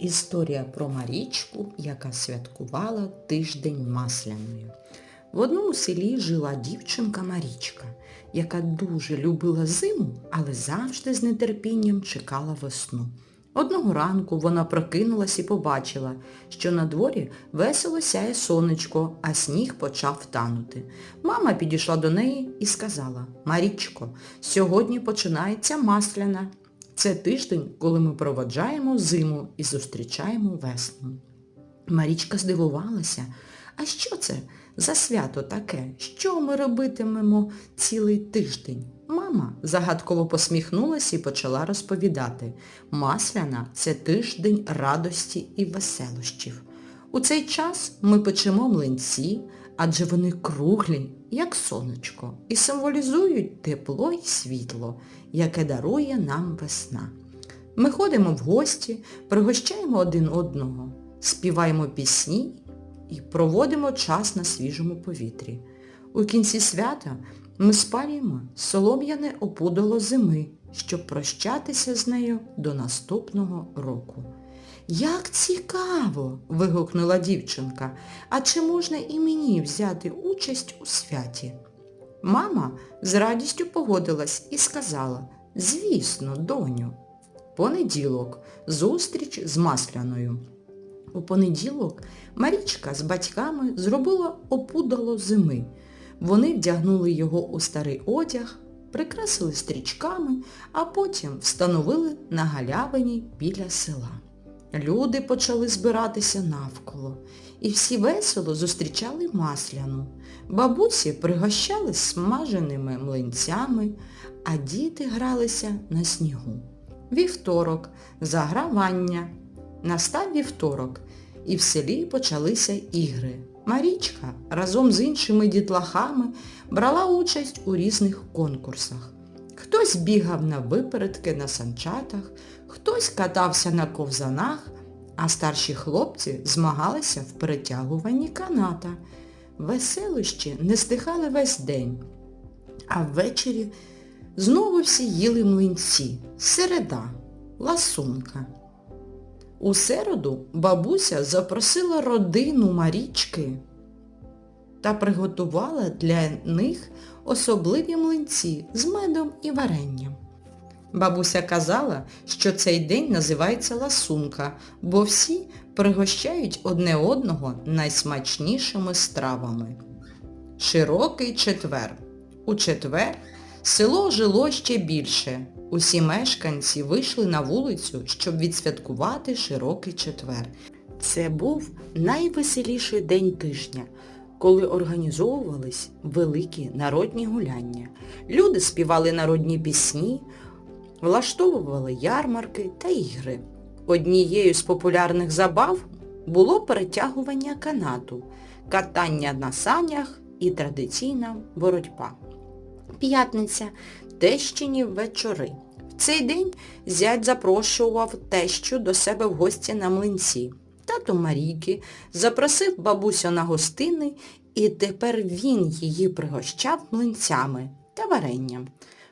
Історія про Марічку, яка святкувала тиждень масляною. В одному селі жила дівчинка Марічка, яка дуже любила зиму, але завжди з нетерпінням чекала весну. Одного ранку вона прокинулась і побачила, що на дворі весело сяє сонечко, а сніг почав танути. Мама підійшла до неї і сказала, Марічко, сьогодні починається масляна. Це тиждень, коли ми проводжаємо зиму і зустрічаємо весну. Марічка здивувалася, а що це за свято таке? Що ми робитимемо цілий тиждень? Мама загадково посміхнулася і почала розповідати. Масляна – це тиждень радості і веселощів. У цей час ми печемо млинці, адже вони круглі, як сонечко, і символізують тепло й світло, яке дарує нам весна. Ми ходимо в гості, пригощаємо один одного, співаємо пісні і проводимо час на свіжому повітрі. У кінці свята ми спалюємо солом'яне опудало зими, щоб прощатися з нею до наступного року. Як цікаво! вигукнула дівчинка. А чи можна і мені взяти участь у святі? Мама з радістю погодилась і сказала, звісно, доню. Понеділок. Зустріч з Масляною. У понеділок Марічка з батьками зробила опудало зими. Вони вдягнули його у старий одяг, прикрасили стрічками, а потім встановили на галявині біля села. Люди почали збиратися навколо, і всі весело зустрічали масляну. Бабусі пригощали смаженими млинцями, а діти гралися на снігу. Вівторок, загравання. Настав вівторок, і в селі почалися ігри. Марічка разом з іншими дітлахами брала участь у різних конкурсах. Хтось бігав на випередки на санчатах, хтось катався на ковзанах, а старші хлопці змагалися в перетягуванні каната. Веселощі не стихали весь день, а ввечері знову всі їли млинці, середа, ласунка. У середу бабуся запросила родину Марічки та приготувала для них особливі млинці з медом і варенням. Бабуся казала, що цей день називається ласунка, бо всі пригощають одне одного найсмачнішими стравами. Широкий четвер. У четвер село жило ще більше. Усі мешканці вийшли на вулицю, щоб відсвяткувати широкий четвер. Це був найвеселіший день тижня, коли організовувались великі народні гуляння. Люди співали народні пісні, влаштовували ярмарки та ігри. Однією з популярних забав було перетягування канату, катання на санях і традиційна боротьба. П'ятниця тещині вечори. В цей день зять запрошував тещу до себе в гості на млинці. Тато Марійки запросив бабусю на гостини і тепер він її пригощав млинцями та варенням.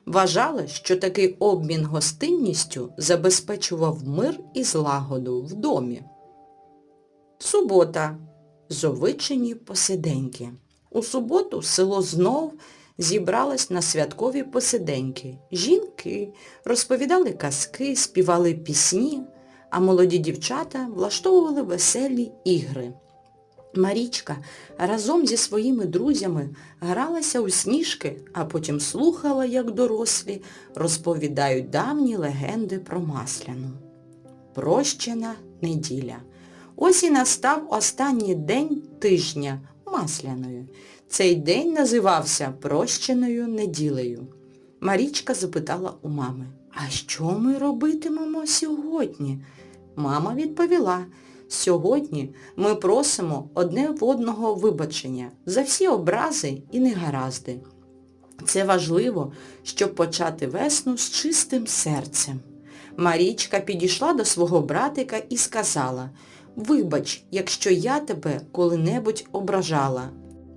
Вважали, що такий обмін гостинністю забезпечував мир і злагоду в домі. Субота. Зовичені посиденьки. У суботу село знов зібралось на святкові посиденьки. Жінки розповідали казки, співали пісні, а молоді дівчата влаштовували веселі ігри. Марічка разом зі своїми друзями гралася у сніжки, а потім слухала, як дорослі розповідають давні легенди про Масляну. Прощена неділя. Ось і настав останній день тижня Масляною. Цей день називався Прощеною неділею. Марічка запитала у мами, а що ми робитимемо сьогодні? Мама відповіла, сьогодні ми просимо одне в одного вибачення за всі образи і негаразди. Це важливо, щоб почати весну з чистим серцем. Марічка підійшла до свого братика і сказала, вибач, якщо я тебе коли-небудь ображала.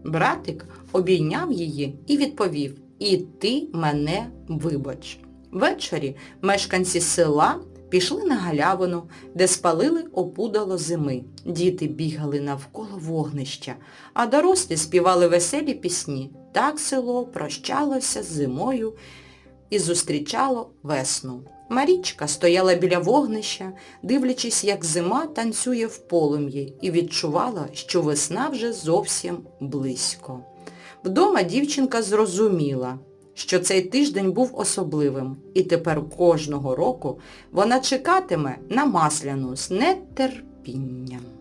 Братик обійняв її і відповів, і ти мене вибач. Ввечері мешканці села пішли на галявину, де спалили опудало зими. Діти бігали навколо вогнища, а дорослі співали веселі пісні. Так село прощалося з зимою і зустрічало весну. Марічка стояла біля вогнища, дивлячись, як зима танцює в полум'ї, і відчувала, що весна вже зовсім близько. Вдома дівчинка зрозуміла, що цей тиждень був особливим, і тепер кожного року вона чекатиме на масляну з нетерпінням.